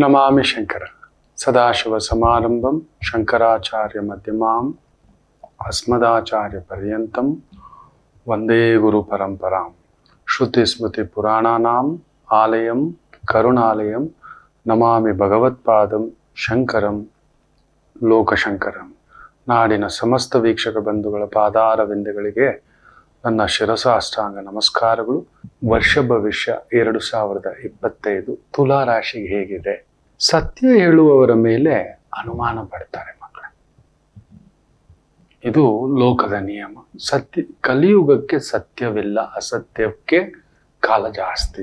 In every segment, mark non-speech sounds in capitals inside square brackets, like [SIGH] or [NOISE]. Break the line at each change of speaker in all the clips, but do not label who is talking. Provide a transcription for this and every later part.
ನಮಾಮಿ ಶಂಕರ ಸದಾಶಿವ ಸಮಾರಂಭಂ ಶಂಕರಾಚಾರ್ಯ ಮಧ್ಯಮಾಂ ಅಸ್ಮದಾಚಾರ್ಯ ಪರ್ಯಂತಂ ವಂದೇ ಗುರು ಪರಂಪರಾಂ ಶ್ರುತಿ ಸ್ಮೃತಿ ಪುರಾಣಾನಾಂ ಆಲಯಂ ಕರುಣಾಲಯಂ ನಮಾಮಿ ಭಗವತ್ಪಾದಂ ಶಂಕರಂ ಲೋಕಶಂಕರಂ ನಾಡಿನ ಸಮಸ್ತ ವೀಕ್ಷಕ ಬಂಧುಗಳ ಪಾದಾರವಿಂದಗಳಿಗೆ ನನ್ನ ಶಿರಸ ಅಷ್ಟಾಂಗ ನಮಸ್ಕಾರಗಳು. ವರ್ಷ ಭವಿಷ್ಯ ಎರಡು ಸಾವಿರದ ಇಪ್ಪತ್ತೈದು ತುಲಾ ರಾಶಿಗೆ ಹೇಗಿದೆ. ಸತ್ಯ ಹೇಳುವವರ ಮೇಲೆ ಅನುಮಾನ ಪಡ್ತಾರೆ ಮಕ್ಕಳ. ಇದು ಲೋಕದ ನಿಯಮ. ಸತ್ಯ, ಕಲಿಯುಗಕ್ಕೆ ಸತ್ಯವಿಲ್ಲ, ಅಸತ್ಯಕ್ಕೆ ಕಾಲ ಜಾಸ್ತಿ.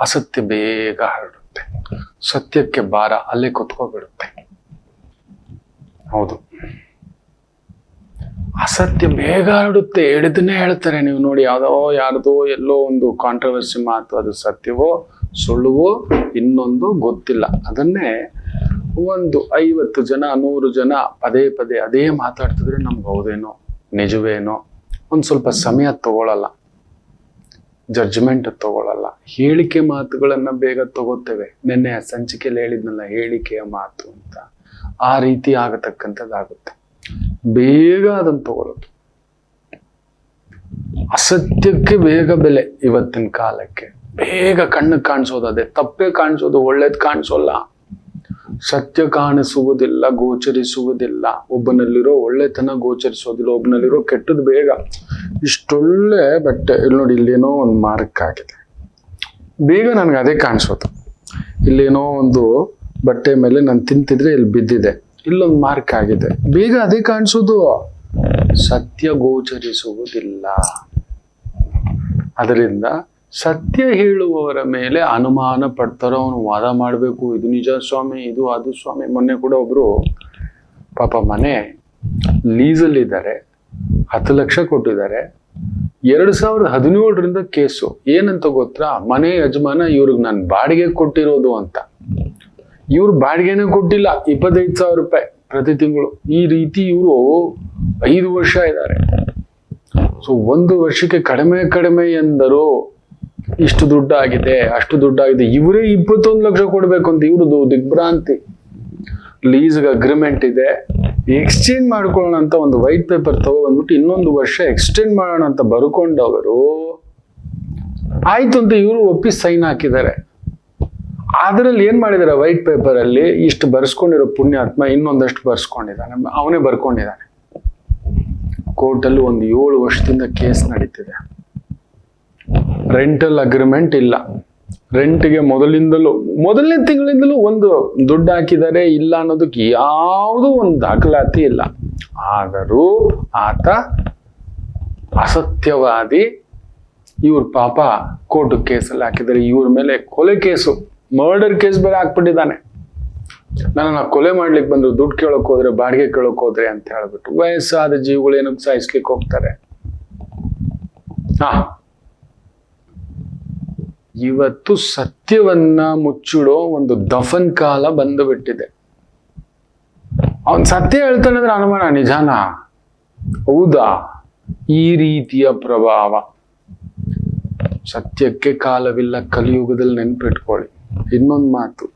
ಅಸತ್ಯ ಬೇಗ ಹರಡುತ್ತೆ. ಸತ್ಯಕ್ಕೆ ಭಾರ ಅಲ್ಲೇ ಕುತ್ಕೋಬಿಡುತ್ತೆ. ಹೌದು. ಅಸತ್ಯ ಬೇಗ ಹರಡುತ್ತೆ. ಹಿಡಿದನ್ನೇ ಹೇಳ್ತಾರೆ. ನೀವು ನೋಡಿ ಯಾವುದೋ, ಯಾರ್ದೋ ಎಲ್ಲೋ ಒಂದು ಕಾಂಟ್ರವರ್ಸಿ ಮಾತು, ಅದು ಸತ್ಯವೋ ಸುಳ್ಳುವೋ ಇನ್ನೊಂದು ಗೊತ್ತಿಲ್ಲ. ಅದನ್ನೇ ಒಂದು ಐವತ್ತು ಜನ, ನೂರು ಜನ ಪದೇ ಪದೇ ಅದೇ ಮಾತಾಡ್ತಿದ್ರೆ ನಮ್ಗೆ ಹೌದೇನೋ, ನಿಜವೇನೋ, ಒಂದು ಸ್ವಲ್ಪ ಸಮಯ ತಗೊಳ್ಳಲ್ಲ ಜಡ್ಜ್ಮೆಂಟ್ ತಗೊಳ್ಳಲ್ಲ ಹೇಳಿಕೆ ಮಾತುಗಳನ್ನ ಬೇಗ ತಗೋತೇವೆ ನಿನ್ನೆ ಸಂಚಿಕೆಯಲ್ಲಿ ಹೇಳಿದ್ನಲ್ಲ, ಹೇಳಿಕೆಯ ಮಾತು ಅಂತ. ಆ ರೀತಿ ಆಗತಕ್ಕಂಥದ್ದಾಗುತ್ತೆ. ಬೇಗ ಅದನ್ನು ತಗೊಳ್ಳೋದು ಅಸತ್ಯಕ್ಕೆ ಬೇಗ ಬೆಲೆ ಇವತ್ತಿನ ಕಾಲಕ್ಕೆ. ಬೇಗ ಕಣ್ಣು ಕಾಣಿಸೋದು ಅದೇ. ತಪ್ಪೇ ಕಾಣಿಸೋದು, ಒಳ್ಳೇದು ಕಾಣಿಸೋಲ್ಲ. ಸತ್ಯ ಕಾಣಿಸುವುದಿಲ್ಲ, ಗೋಚರಿಸುವುದಿಲ್ಲ. ಒಬ್ಬನಲ್ಲಿರೋ ಒಳ್ಳೆತನ ಗೋಚರಿಸೋದಿಲ್ಲ, ಒಬ್ಬನಲ್ಲಿರೋ ಕೆಟ್ಟದ್ದು ಬೇಗ. ಇಷ್ಟೊಳ್ಳೆ ಬಟ್ಟೆ ಇಲ್ಲಿ ನೋಡಿ, ಇಲ್ಲೇನೋ ಒಂದು ಮಾರ್ಕ್ ಆಗಿದೆ. ಬೇಗ ನನಗೆ ಅದೇ ಕಾಣಿಸೋದು. ಇಲ್ಲೇನೋ ಒಂದು ಬಟ್ಟೆ ಮೇಲೆ ನಾನು ತಿಂತಿದ್ರೆ ಇಲ್ಲಿ ಬಿದ್ದಿದೆ. ಇಲ್ಲೊಂದು ಮಾರ್ಕ್ ಆಗಿದೆ. ಬೇಗ ಅದೇ ಕಾಣಿಸೋದು. ಸತ್ಯ ಗೋಚರಿಸುವುದಿಲ್ಲ. ಅದರಿಂದ ಸತ್ಯ ಹೇಳುವವರ ಮೇಲೆ ಅನುಮಾನ ಪಡ್ತಾರೋ ಅವನು ವಾದ ಮಾಡಬೇಕು, ಇದು ನಿಜ ಸ್ವಾಮಿ, ಇದು ಅದು ಸ್ವಾಮಿ. ಮೊನ್ನೆ ಕೂಡ ಒಬ್ಬರು ಪಾಪ ಮನೆ ಲೀಸಲ್ಲಿದ್ದಾರೆ, ಹತ್ತು ಲಕ್ಷ ಕೊಟ್ಟಿದ್ದಾರೆ. ಎರಡು ಸಾವಿರದ ಹದಿನೇಳರಿಂದ ಕೇಸು. ಏನಂತ ಗೊತ್ತಾ? ಮನೆ ಯಜಮಾನ ಇವ್ರಿಗೆ ನಾನು ಬಾಡಿಗೆ ಕೊಟ್ಟಿರೋದು ಅಂತ. ಇವ್ರು ಬಾಡಿಗೆನೇ ಕೊಟ್ಟಿಲ್ಲ, ಇಪ್ಪತ್ತೈದು ಸಾವಿರ ರೂಪಾಯಿ ಪ್ರತಿ ತಿಂಗಳು. ಈ ರೀತಿ ಇವರು ಐದು ವರ್ಷ ಇದ್ದಾರೆ. ಸೊ ಒಂದು ವರ್ಷಕ್ಕೆ ಕಡಿಮೆ ಕಡಿಮೆ ಎಂದರು ಇಷ್ಟು ದುಡ್ಡಾಗಿದೆ, ಅಷ್ಟು ದುಡ್ಡಾಗಿದೆ, ಇವರೇ ಇಪ್ಪತ್ತೊಂದು ಲಕ್ಷ ಕೊಡ್ಬೇಕು ಅಂತ ಇವ್ರದ್ದು ದಿಗ್ಭ್ರಾಂತಿ. ಲೀಸ್ಗೆ ಅಗ್ರಿಮೆಂಟ್ ಇದೆ ಎಕ್ಸ್ಚೇಂಜ್ ಮಾಡ್ಕೊಳ್ಳೋಣ ಅಂತ ಒಂದು ವೈಟ್ ಪೇಪರ್ ತಗೊಬಂದ್ಬಿಟ್ಟು ಇನ್ನೊಂದು ವರ್ಷ ಎಕ್ಸ್ಟೆಂಡ್ ಮಾಡೋಣ ಅಂತ ಬರ್ಕೊಂಡವರು, ಆಯ್ತು ಅಂತ ಇವರು ಒಪ್ಪಿ ಸೈನ್ ಹಾಕಿದ್ದಾರೆ. ಅದರಲ್ಲಿ ಏನ್ ಮಾಡಿದಾರೆ ವೈಟ್ ಪೇಪರ್ ಅಲ್ಲಿ? ಇಷ್ಟು ಬರ್ಸ್ಕೊಂಡಿರೋ ಪುಣ್ಯಾತ್ಮ ಇನ್ನೊಂದಷ್ಟು ಬರ್ಸ್ಕೊಂಡಿದ್ದಾನೆ, ಅವನೇ ಬರ್ಕೊಂಡಿದ್ದಾನೆ. ಕೋರ್ಟಲ್ಲಿ ಒಂದು ಏಳು ವರ್ಷದಿಂದ ಕೇಸ್ ನಡೀತಿದೆ. ರೆಂಟಲ್ ಅಗ್ರಿಮೆಂಟ್ ಇಲ್ಲ. ರೆಂಟ್ಗೆ ಮೊದಲಿಂದಲೂ, ಮೊದಲನೇ ತಿಂಗಳಿಂದಲೂ ಒಂದು ದುಡ್ಡು ಹಾಕಿದ್ದಾರೆ ಇಲ್ಲ ಅನ್ನೋದಕ್ಕೆ ಯಾವುದೂ ಒಂದು ದಾಖಲಾತಿ ಇಲ್ಲ. ಆದರೂ ಆತ ಅಸತ್ಯವಾದಿ, ಇವ್ರ ಪಾಪ ಕೋರ್ಟ್ ಕೇಸಲ್ಲಿ ಹಾಕಿದ್ದಾರೆ ಇವ್ರ ಮೇಲೆ ಕೊಲೆ ಕೇಸು ಮರ್ಡರ್ ಕೇಸ್ ಬೇರೆ ಹಾಕ್ಬಿಟ್ಟಿದ್ದಾನೆ. ನನ್ನ ಕೊಲೆ ಮಾಡ್ಲಿಕ್ಕೆ ಬಂದ್ರು, ದುಡ್ಡು ಕೇಳಕ್ ಹೋದ್ರೆ, ಬಾಡಿಗೆ ಕೇಳಕ್ ಹೋದ್ರೆ ಅಂತ ಹೇಳ್ಬಿಟ್ಟು, ವಯಸ್ಸಾದ ಜೀವಗಳು ಏನಕ್ಕೆ ಸಾಯಿಸ್ಲಿಕ್ಕೆ ಹೋಗ್ತಾರೆ? ಹಾ. ಇವತ್ತು ಸತ್ಯವನ್ನ ಮುಚ್ಚಿಡೋ ಒಂದು ದಫನ್ ಕಾಲ ಬಂದು ಬಿಟ್ಟಿದೆ ಅವನ್ ಸತ್ಯ ಹೇಳ್ತಾನೆ ಅಂದ್ರೆ ಅನುಮಾನ, ನಿಜಾನ? ಹೌದಾ? ಈ ರೀತಿಯ ಪ್ರಭಾವ. ಸತ್ಯಕ್ಕೆ ಕಾಲವಿಲ್ಲ, ಕಲಿಯುಗದಲ್ಲಿ ನೆನ್ಪಿಟ್ಕೊಳ್ಳಿ. ಇನ್ನೊಂದು ಮಾತು.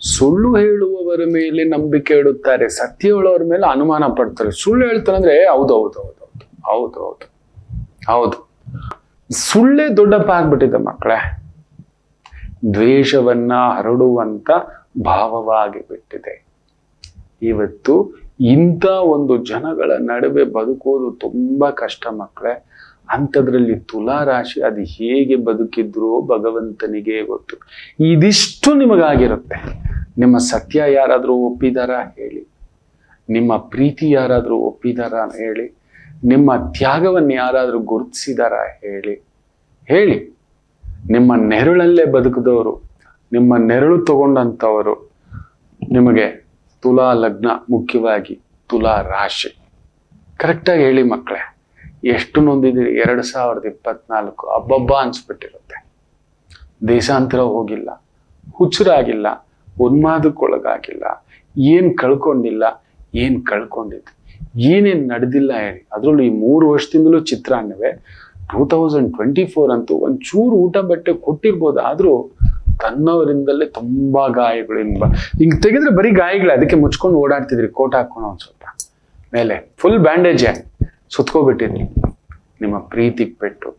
ಸುಳ್ಳು ಹೇಳುವವರ ಮೇಲೆ ನಂಬಿಕೆ ಇಡುತ್ತಾರೆ. ಸತ್ಯ ಹೇಳೋರ ಮೇಲೆ ಅನುಮಾನ ಪಡ್ತಾರೆ. ಸುಳ್ಳು ಹೇಳ್ತಾರೆ ಅಂದ್ರೆ ಹೌದು ಹೌದು ಹೌದು ಹೌದು ಹೌದು ಹೌದು ಸುಳ್ಳೇ ದೊಡ್ಡಪ್ಪ ಆಗ್ಬಿಟ್ಟಿದೆ ಮಕ್ಕಳೇ ದ್ವೇಷವನ್ನ ಹರಡುವಂತ ಭಾವವಾಗಿ ಬಿಟ್ಟಿದೆ. ಇವತ್ತು ಇಂಥ ಒಂದು ಜನಗಳ ನಡುವೆ ಬದುಕೋದು ತುಂಬಾ ಕಷ್ಟ ಮಕ್ಕಳೇ ಅಂಥದ್ರಲ್ಲಿ ತುಲಾ ರಾಶಿ ಅದು ಹೇಗೆ ಬದುಕಿದ್ರು ಭಗವಂತನಿಗೆ ಗೊತ್ತು. ಇದಿಷ್ಟು ನಿಮಗಾಗಿರುತ್ತೆ. ನಿಮ್ಮ ಸತ್ಯ ಯಾರಾದರೂ ಒಪ್ಪಿದಾರ ಹೇಳಿ. ನಿಮ್ಮ ಪ್ರೀತಿ ಯಾರಾದರೂ ಒಪ್ಪಿದಾರ ಹೇಳಿ. ನಿಮ್ಮ ತ್ಯಾಗವನ್ನು ಯಾರಾದರೂ ಗುರುತಿಸಿದಾರ ಹೇಳಿ. ಹೇಳಿ. ನಿಮ್ಮ ನೆರಳಲ್ಲೇ ಬದುಕಿದವರು, ನಿಮ್ಮ ನೆರಳು ತಗೊಂಡಂಥವರು ನಿಮಗೆ ತುಲಾ ಲಗ್ನ ಮುಖ್ಯವಾಗಿ ತುಲಾ ರಾಶಿ. ಕರೆಕ್ಟಾಗಿ ಹೇಳಿ ಮಕ್ಕಳೇ, ಎಷ್ಟು ನೊಂದಿದ್ದೀರಿ? ಎರಡು ಸಾವಿರದ ಇಪ್ಪತ್ನಾಲ್ಕು ಹಬ್ಬಬ್ಬ ಅನ್ಸ್ಬಿಟ್ಟಿರುತ್ತೆ. ದೇಶಾಂತರ ಹೋಗಿಲ್ಲ, ಹುಚ್ಚರಾಗಿಲ್ಲ, ಉನ್ಮಾದಕ್ಕೊಳಗಾಗಿಲ್ಲ, ಏನು ಕಳ್ಕೊಂಡಿಲ್ಲ, ಏನು ಕಳ್ಕೊಂಡಿದ್ದು, ಏನೇನು ನಡೆದಿಲ್ಲ ಹೇಳಿ. ಅದರಲ್ಲೂ ಈ ಮೂರು ವರ್ಷದಿಂದಲೂ ಚಿತ್ರಾನ್ನವೇ ಟೂ ತೌಸಂಡ್ ಟ್ವೆಂಟಿ ಫೋರ್ ಅಂತೂ ಒಂಚೂರು ಊಟ ಬಟ್ಟೆ ಕೊಟ್ಟಿರ್ಬೋದು, ಆದರೂ ತನ್ನವರಿಂದಲೇ ತುಂಬಾ ಗಾಯಗಳು ಹಿಂಗೆ ತೆಗೆದ್ರೆ ಬರೀ ಗಾಯಗಳೇ, ಅದಕ್ಕೆ ಮುಚ್ಕೊಂಡು ಓಡಾಡ್ತಿದ್ರಿ, ಕೋಟ್ ಹಾಕೊಂಡು ಒಂದು ಸ್ವಲ್ಪ. ಮೇಲೆ ಫುಲ್ ಬ್ಯಾಂಡೇಜೆ ಸುತ್ಕೋಬಿಟ್ಟಿದ್ರಿ. ನಿಮ್ಮ ಪ್ರೀತಿ ಪೆಟ್ಟು.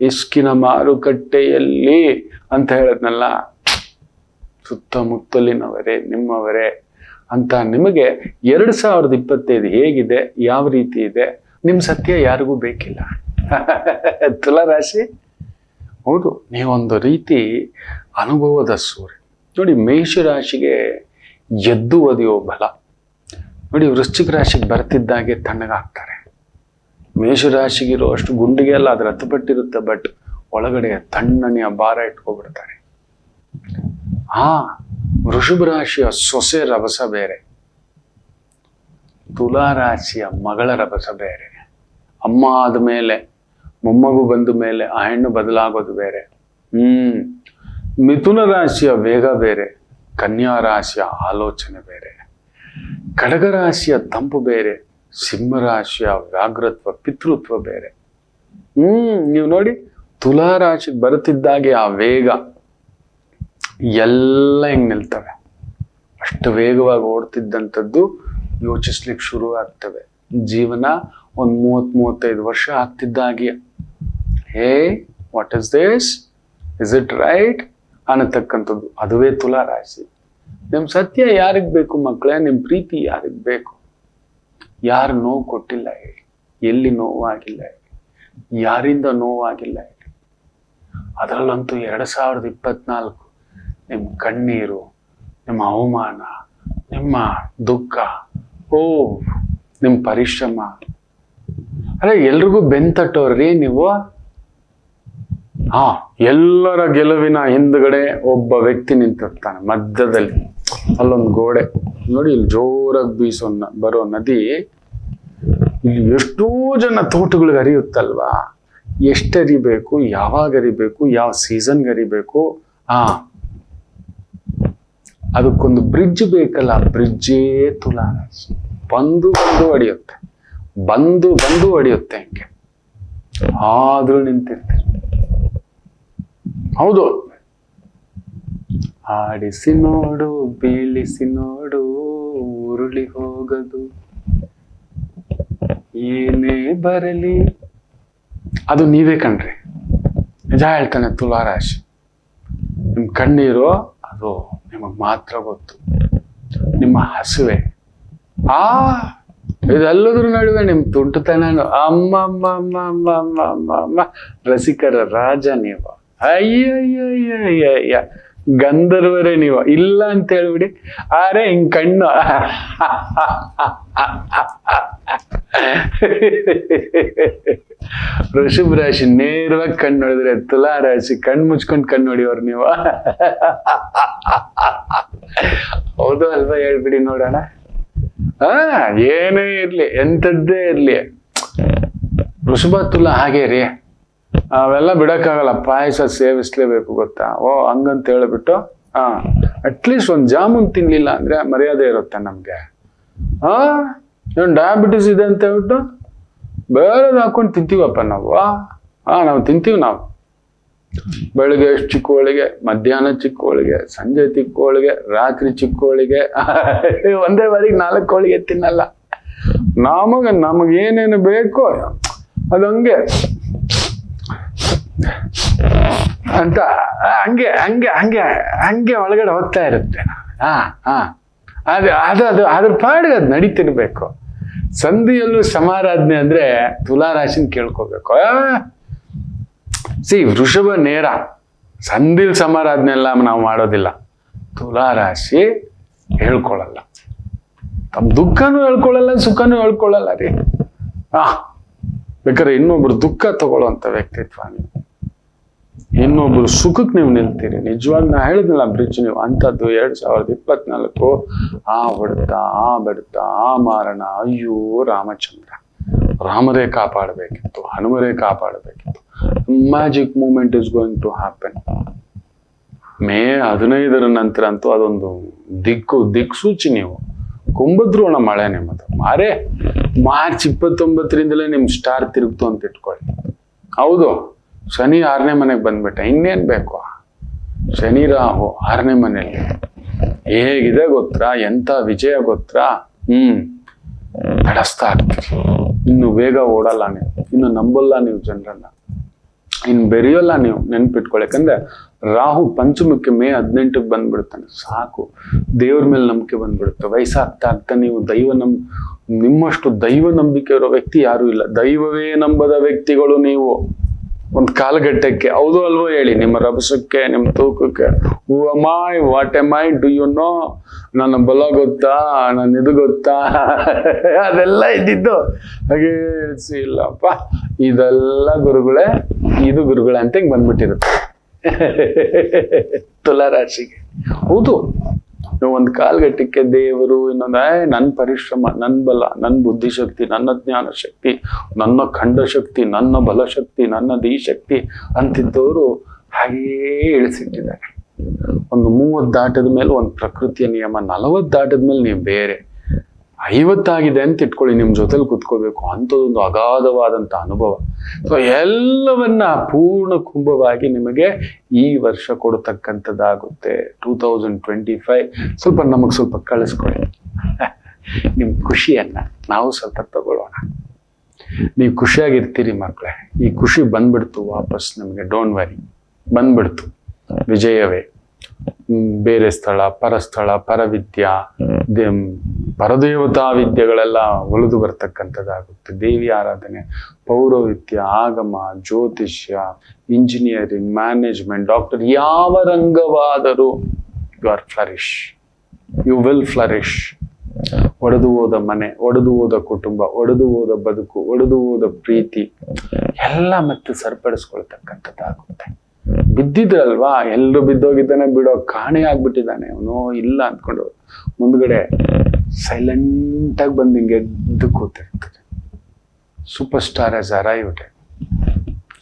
ಇಸ್ಕಿನ ಮಾರುಕಟ್ಟೆಯಲ್ಲಿ ಅಂತ ಹೇಳದ್ನಲ್ಲ, ಸುತ್ತಮುತ್ತಲಿನವರೇ, ನಿಮ್ಮವರೇ ಅಂತ ನಿಮಗೆ ಎರಡ್ ಸಾವಿರದ ಇಪ್ಪತ್ತೈದು ಹೇಗಿದೆ, ಯಾವ ರೀತಿ ಇದೆ ನಿಮ್ಮ ಸತ್ಯ ಯಾರಿಗೂ ಬೇಕಿಲ್ಲ. ತುಲಾ ರಾಶಿ? ಹೌದು, ನೀವೊಂದು ರೀತಿ ಅನುಭವದ ಸೂರ್ಯ. ನೋಡಿ ಮೇಷರಾಶಿಗೆ ಎದ್ದು ಒದೆಯೋ ಬಲ. ನೋಡಿ, ವೃಶ್ಚಿಕ ರಾಶಿಗೆ ಬರ್ತಿದ್ದಾಗೆ ತಣ್ಣಗಾಗ್ತಾರೆ ಮೇಷರಾಶಿಗಿರೋ ಅಷ್ಟು ಗುಂಡಿಗೆ ಎಲ್ಲ ಅದ್ರ ಹತ್ತುಪಟ್ಟಿರುತ್ತೆ ಬಟ್ ಒಳಗಡೆ ತಣ್ಣನೆಯ ಭಾರ ಇಟ್ಕೊಬಿಡ್ತಾರೆ. ಆ, ವೃಷಭ ರಾಶಿಯ ಸೊಸೆ ರಭಸ ಬೇರೆ. ತುಲಾ ರಾಶಿಯ ಮಗಳ ರಭಸ ಬೇರೆ. ಅಮ್ಮ ಆದ್ಮೇಲೆ ಮೊಮ್ಮಗು ಬಂದ ಮೇಲೆ ಆ ಹೆಣ್ಣು ಬದಲಾಗೋದು ಬೇರೆ. ಹ್ಮ್. ಮಿಥುನ ರಾಶಿಯ ವೇಗ ಬೇರೆ, ಕನ್ಯಾ ರಾಶಿಯ ಆಲೋಚನೆ ಬೇರೆ, ಕಡಗ ರಾಶಿಯ ತಂಪು ಬೇರೆ, ಸಿಂಹ ರಾಶಿಯ ವ್ಯಾಘ್ರತ್ವ, ಪಿತೃತ್ವ ಬೇರೆ. ಹ್ಮ್, ನೀವು ನೋಡಿ, ತುಲಾ ರಾಶಿ ಬರುತ್ತಿದ್ದಾಗೆ ಆ ವೇಗ, ಎಲ್ಲ ಹಿಂಗ್ ನಿಲ್ತವೆ? ಅಷ್ಟು ವೇಗವಾಗಿ ಓಡ್ತಿದ್ದಂಥದ್ದು ಯೋಚಿಸ್ಲಿಕ್ಕೆ ಶುರು ಆಗ್ತವೆ. ಜೀವನ ಒಂದು ಮೂವತ್ ಮೂವತ್ತೈದು ವರ್ಷ ಆಗ್ತಿದ್ದಾಗೆ hey what is this is it right ಅನ್ನತಕ್ಕಂಥದ್ದು. ಅದುವೇ ತುಲಾ ರಾಶಿ. ನಿಮ್ ಸತ್ಯ ಯಾರಿಗ್ ಬೇಕು ಮಕ್ಕಳೇ ನಿಮ್ಮ ಪ್ರೀತಿ ಯಾರಿಗ್ ಬೇಕು? ಯಾರು ನೋವು ಕೊಟ್ಟಿಲ್ಲ ಹೇಳಿ. ಎಲ್ಲಿ ನೋವಾಗಿಲ್ಲ ಹೇಳಿ. ಯಾರಿಂದ ನೋವಾಗಿಲ್ಲ ಹೇಳಿ. ಅದರಲ್ಲಂತೂ ಎರಡ್ ಸಾವಿರದ ಇಪ್ಪತ್ನಾಲ್ಕು ನಿಮ್ಮ ಕಣ್ಣೀರು ನಿಮ್ಮ ಅವಮಾನ, ನಿಮ್ಮ ದುಃಖ ಓ ನಿಮ್ಮ ಪರಿಶ್ರಮ. ಅಲ್ಲ ಎಲ್ರಿಗೂ ಬೆಂತಟ್ಟೋರ್ರಿ ನೀವು. ಹಾ, ಎಲ್ಲರ ಗೆಲುವಿನ ಹಿಂದ್ಗಡೆ ಒಬ್ಬ ವ್ಯಕ್ತಿ ನಿಂತಿರ್ತಾನೆ ಮಧ್ಯದಲ್ಲಿ. ಅಲ್ಲೊಂದು ಗೋಡೆ. ನೋಡಿ, ಇಲ್ಲಿ ಜೋರಾಗಿ ಬೀಸೋ ಬರೋ ನದಿ. ಇಲ್ಲಿ ಎಷ್ಟೋ ಜನ ತೋಟಗಳಿಗೆ ಹರಿಯುತ್ತಲ್ವಾ? ಎಷ್ಟರಿಬೇಕು ಯಾವಾಗ ಹರಿಬೇಕು, ಯಾವ ಸೀಸನ್ಗೆ ಹರಿಬೇಕು? ಆ, ಅದಕ್ಕೊಂದು ಬ್ರಿಡ್ಜ್ ಬೇಕಲ್ಲ ಬ್ರಿಡ್ಜೇ ತುಲಾ. ಬಂದು ಬಂದು ಹೊಡೆಯುತ್ತೆ ಬಂದು ಬಂದು ಹೊಡೆಯುತ್ತೆ ಹಂಗೆ. ಆದ್ರೂ ನಿಂತಿರ್ತೀರಿ ಹೌದು. ಆಡಿಸಿ ನೋಡು ಬೀಳಿಸಿ ನೋಡು ಉರುಳಿ ಹೋಗದು. ಏನೇ ಬರಲಿ. ಅದು ನೀವೇ ಕಣ್ರಿ. ನಿಜ ಹೇಳ್ತಾನೆ ತುಲಾರಾಶಿ. ನಿಮ್ ಕಣ್ಣೀರು ಅದು ನಿಮಗ್ ಮಾತ್ರ ಗೊತ್ತು. ನಿಮ್ಮ ಹಸುವೆ. ಆ ಇದೆಲ್ಲದ್ರ ನಡುವೆ ನಿಮ್ ತುಂಟುತನ. ಅಮ್ಮ ಅಮ್ಮ ಅಮ್ಮ ಅಮ್ಮ ಅಮ್ಮ ಅಮ್ಮ ಅಮ್ಮ ರಸಿಕರ ರಾಜ ನೀವು. ಅಯ್ಯಯ್ಯಯ್ಯಯ್ಯ, ಗಂಧರ್ವರೇ ನೀವು. ಇಲ್ಲ ಅಂತ ಹೇಳ್ಬಿಡಿ. ಆರೆ ಹಿಂಗ್ ಕಣ್ಣು. ಋಷಭ ರಾಶಿ ನೇರವಾಗಿ ಕಣ್ಣು ನೋಡಿದ್ರೆ ತುಲಾ ರಾಶಿ ಕಣ್ಣು ಮುಚ್ಕೊಂಡು ಕಣ್ಣು ನೋಡಿವ್ರು ನೀವು. ಹೌದು ಅಲ್ವಾ ಹೇಳ್ಬಿಡಿ ನೋಡೋಣ. ಹಾ, ಏನೇ ಇರ್ಲಿ, ಎಂಥದ್ದೇ ಇರ್ಲಿ. ಋಷಭ ತುಲಾ ಹಾಗೆ ರೀ ಅವೆಲ್ಲ ಬಿಡಕ್ಕಾಗಲ್ಲ. ಪಾಯಸ ಸೇವಿಸ್ಲೇಬೇಕು ಗೊತ್ತಾ? ಓ, ಹಂಗಂತ ಹೇಳ್ಬಿಟ್ಟು ಹಾ ಅಟ್ಲೀಸ್ಟ್ ಒಂದು ಜಾಮೂನ್ ತಿನ್ಲಿಲ್ಲ ಅಂದ್ರೆ ಮರ್ಯಾದೆ ಇರುತ್ತೆ ನಮ್ಗೆ. ಹಾ ಏನು ಡಯಾಬಿಟಿಸ್ ಇದೆ ಅಂತ ಹೇಳ್ಬಿಟ್ಟು? ಬೇರೆದು ಹಾಕೊಂಡು ತಿಂತೀವಪ್ಪ ನಾವು. ಹಾ ನಾವು ತಿಂತೀವಿ ನಾವು. ಬೆಳಿಗ್ಗೆ ಎಷ್ಟು ಚಿಕ್ಕ ಹೋಳಿಗೆ, ಮಧ್ಯಾಹ್ನ ಚಿಕ್ಕ ಹೋಳಿಗೆ, ಸಂಜೆ ಚಿಕ್ಕ ಹೋಳಿಗೆ, ರಾತ್ರಿ ಚಿಕ್ಕ ಹೋಳಿಗೆ. [LAUGHS] ಒಂದೇ ಬಾರಿಗೆ ನಾಲ್ಕು ಹೋಳಿಗೆ ತಿನ್ನಲ್ಲ. ನಮಗೆ, ನಮಗೇನೇನು ಬೇಕೋ, ಅದು ಅಂತ, ಹಂಗೆ ಹಂಗೆ ಹಂಗೆ ಹಂಗೆ ಒಳಗಡೆ ಹೋಗ್ತಾ ಇರುತ್ತೆ. ಹಾ ಹಾ. ಅದು ಅದು ಅದು, ಅದ್ರ ಪಾಡಿಗೆ ಅದು ನಡೀತಿರ್ಬೇಕು ಸಂಧಿಯಲ್ಲೂ ಸಮಾರಾಧನೆ ಅಂದ್ರೆ ತುಲಾರಾಶಿನ ಕೇಳ್ಕೋಬೇಕು. ಸಿ, ವೃಷಭ ನೇರ. ಸಂಧಿಲ್ ಸಮಾರಾಧನೆ ಎಲ್ಲ ನಾವು ಮಾಡೋದಿಲ್ಲ. ತುಲಾರಾಶಿ ಹೇಳ್ಕೊಳಲ್ಲ. ತಮ್ಮ ದುಃಖನೂ ಹೇಳ್ಕೊಳ್ಳಲ್ಲ ಸುಖನೂ ಹೇಳ್ಕೊಳ್ಳಲ್ಲ ರೀ. ಹಾ ಬೇಕಾದ್ರೆ ಇನ್ನೊಬ್ರು ದುಃಖ ತಗೊಳ್ಳುವಂತ ವ್ಯಕ್ತಿತ್ವ ನೀವು. ಇನ್ನೊಬ್ರು ಸುಖಕ್ಕೆ ನೀವು ನಿಲ್ತೀರಿ. ನಿಜವಾಗಿ ನಾ ಹೇಳಿದ್ನಲ್ಲ ಬ್ರಿಡ್ಜ್ ನೀವು, ಅಂಥದ್ದು ಎರಡು ಸಾವಿರದ ಇಪ್ಪತ್ನಾಲ್ಕು, ಆ ಹೊಡೆತ, ಆ ಬಡಿತ, ಆ ಮಾರಣ, ಅಯ್ಯೋ ರಾಮಚಂದ್ರ. ರಾಮರೇ ಕಾಪಾಡಬೇಕಿತ್ತು, ಹನುಮರೇ ಕಾಪಾಡಬೇಕಿತ್ತು. Magic moment is going to happen May ಹದಿನೈದರ ನಂತರ ಅಂತೂ ಅದೊಂದು ದಿಕ್ಕು, ದಿಕ್ಸೂಚಿ ನೀವು. ಕುಂಭದ್ರೋಣ ಮಳೆ ನಿಮ್ಮದು. ಮಾರೇ, ಮಾರ್ಚ್ ಇಪ್ಪತ್ತೊಂಬತ್ತರಿಂದಲೇ ನಿಮ್ ಸ್ಟಾರ್ ತಿರುಗ್ತು ಅಂತ ಇಟ್ಕೊಳ್ಳಿ. ಹೌದು. ಶನಿ ಆರನೇ ಮನೆಗೆ ಬಂದ್ಬಿಟ್ಟ. ಇನ್ನೇನ್ ಬೇಕು? ಶನಿ ರಾಹು ಆರನೇ ಮನೆಯಲ್ಲಿ. ಹೇಗಿದೆ ಗೊತ್ತಾ? ಎಂಥ ವಿಜಯ ಗೊತ್ತಾ? ಹ್ಮ್. ನಡೆಸ್ತಾ ಆಗ್ತೀರಿ ಇನ್ನು ಬೇಗ ಓಡಲ್ಲ ನೀವು. ಇನ್ನು ನಂಬಲ್ಲ ನೀವು ಜನರನ್ನ. ಇನ್ನು ಬೆರೆಯೋಲ್ಲ ನೀವು ನೆನ್ಪಿಟ್ಕೊಳ್ಳಿ ಯಾಕಂದ್ರೆ ರಾಹು ಪಂಚಮಕ್ಕೆ ಮೇ ಹದಿನೆಂಟಕ್ಕೆ ಬಂದ್ಬಿಡ್ತಾನೆ. ಸಾಕು. ದೇವ್ರ ಮೇಲೆ ನಂಬಿಕೆ ಬಂದ್ಬಿಡುತ್ತೆ. ವಯಸ್ಸಾಗ್ತಾ ಆಗ್ತಾ ನೀವು ದೈವ ನಂಬ ನಿಮ್ಮಷ್ಟು ದೈವ ನಂಬಿಕೆ ಇರೋ ವ್ಯಕ್ತಿ ಯಾರು ಇಲ್ಲ. ದೈವವೇ ನಂಬದ ವ್ಯಕ್ತಿಗಳು ನೀವು. ಒಂದು ಕಾಲಘಟ್ಟಕ್ಕೆ ಹೌದು ಅಲ್ವೋ ಹೇಳಿ, ನಿಮ್ಮ ರಭಸಕ್ಕೆ, ನಿಮ್ಮ ತೂಕಕ್ಕೆ. Who am I what am I do you know ನನ್ನ ಬಲ ಗೊತ್ತಾ? ನನ್ನ ಇದು ಗೊತ್ತಾ? [LAUGHS] ಅದೆಲ್ಲ ಇದ್ದಿದ್ದು. ಹಾಗೆ ಇಲ್ಲಪ್ಪ. ಇದೆಲ್ಲ ಗುರುಗಳೇ, ಇದು ಗುರುಗಳೇ ಅಂತ ಹಿಂಗೆ ಬಂದ್ಬಿಟ್ಟಿರುತ್ತೆ. [LAUGHS] ತುಲಾರಾಶಿಗೆ. ಹೌದು. ನೀವು ಒಂದು ಕಾಲ್ಗಟ್ಟಕ್ಕೆ ದೇವರು ಇನ್ನೊಂದು ನನ್ನ ಪರಿಶ್ರಮ ನನ್ನ ಬಲ ನನ್ನ ಬುದ್ಧಿಶಕ್ತಿ, ನನ್ನ ಜ್ಞಾನ ಶಕ್ತಿ ನನ್ನ ಖಂಡ ಶಕ್ತಿ ನನ್ನ ಬಲಶಕ್ತಿ, ನನ್ನ ಶಕ್ತಿ ಅಂತಿದ್ದವರು ಹಾಗೇ ಇಳಿಸಿಟ್ಟಿದ್ದಾರೆ. ಒಂದು ಮೂವತ್ತು ದಾಟದ ಮೇಲೆ ಒಂದು ಪ್ರಕೃತಿಯ ನಿಯಮ, ನಲವತ್ತು ದಾಟದ ಮೇಲೆ ನೀವು ಬೇರೆ. ಐವತ್ತಾಗಿದೆ ಅಂತ ಇಟ್ಕೊಳ್ಳಿ ನಿಮ್ಮ ಜೊತೆಲಿ ಕುತ್ಕೋಬೇಕು. ಅಂಥದ್ದೊಂದು ಅಗಾಧವಾದಂಥ ಅನುಭವ. ಸೊ ಎಲ್ಲವನ್ನ ಪೂರ್ಣ ಕುಂಭವಾಗಿ ನಿಮಗೆ ಈ ವರ್ಷ ಕೊಡತಕ್ಕಂಥದ್ದಾಗುತ್ತೆ. ಟೂ ತೌಸಂಡ್ ಟ್ವೆಂಟಿ ಫೈವ್ ಸ್ವಲ್ಪ ನಮಗೆ ಸ್ವಲ್ಪ ಕಳಿಸ್ಕೊಳ್ಳಿ [LAUGHS] ನಿಮ್ಮ ಖುಷಿಯನ್ನ ನಾವು ಸ್ವಲ್ಪ ತಗೊಳ್ಳೋಣ. ನೀವು ಖುಷಿಯಾಗಿರ್ತೀರಿ ಮಕ್ಕಳೇ ಈ ಖುಷಿ ಬಂದ್ಬಿಡ್ತು ವಾಪಸ್ ನಿಮಗೆ. ಡೋಂಟ್ ವರಿ ಬಂದ್ಬಿಡ್ತು. ವಿಜಯವೇ. ಬೇರೆ ಸ್ಥಳ, ಪರಸ್ಥಳ, ಪರವಿದ್ಯಾ ಪರದೇವತಾ ವಿದ್ಯೆಗಳೆಲ್ಲ ಒಲಿದು ಬರ್ತಕ್ಕಂಥದ್ದಾಗುತ್ತೆ. ದೇವಿ ಆರಾಧನೆ, ಪೌರೋಹಿತ್ಯ, ಆಗಮ, ಜ್ಯೋತಿಷ್ಯ, ಇಂಜಿನಿಯರಿಂಗ್, ಮ್ಯಾನೇಜ್ಮೆಂಟ್, ಡಾಕ್ಟರ್ ಯಾವ ರಂಗವಾದರೂ you are flourish. You will flourish. ಒಡೆದು ಹೋದ ಮನೆ, ಒಡೆದು ಹೋದ ಕುಟುಂಬ, ಒಡೆದು ಹೋದ ಬದುಕು, ಒಡೆದು ಹೋದ ಪ್ರೀತಿ, ಎಲ್ಲ ಮತ್ತೆ ಸರಿಪಡಿಸ್ಕೊಳ್ತಕ್ಕಂಥದ್ದಾಗುತ್ತೆ. ಬಿದ್ದಿದ್ರಲ್ವಾ? ಎಲ್ಲರೂ ಬಿದ್ದೋಗಿದ್ದಾನೆ, ಬಿಡೋ ಕಾಣೆ ಆಗ್ಬಿಟ್ಟಿದ್ದಾನೆ. ಅವನು ಇಲ್ಲ ಅಂದ್ಕೊಂಡು ಮುಂದ್ಗಡೆ ಸೈಲೆಂಟ್ ಆಗಿ ಬಂದು ಹಿಂಗೆ ಎದ್ದು ಕೂತಿರ್ತಾರೆ super star is arrived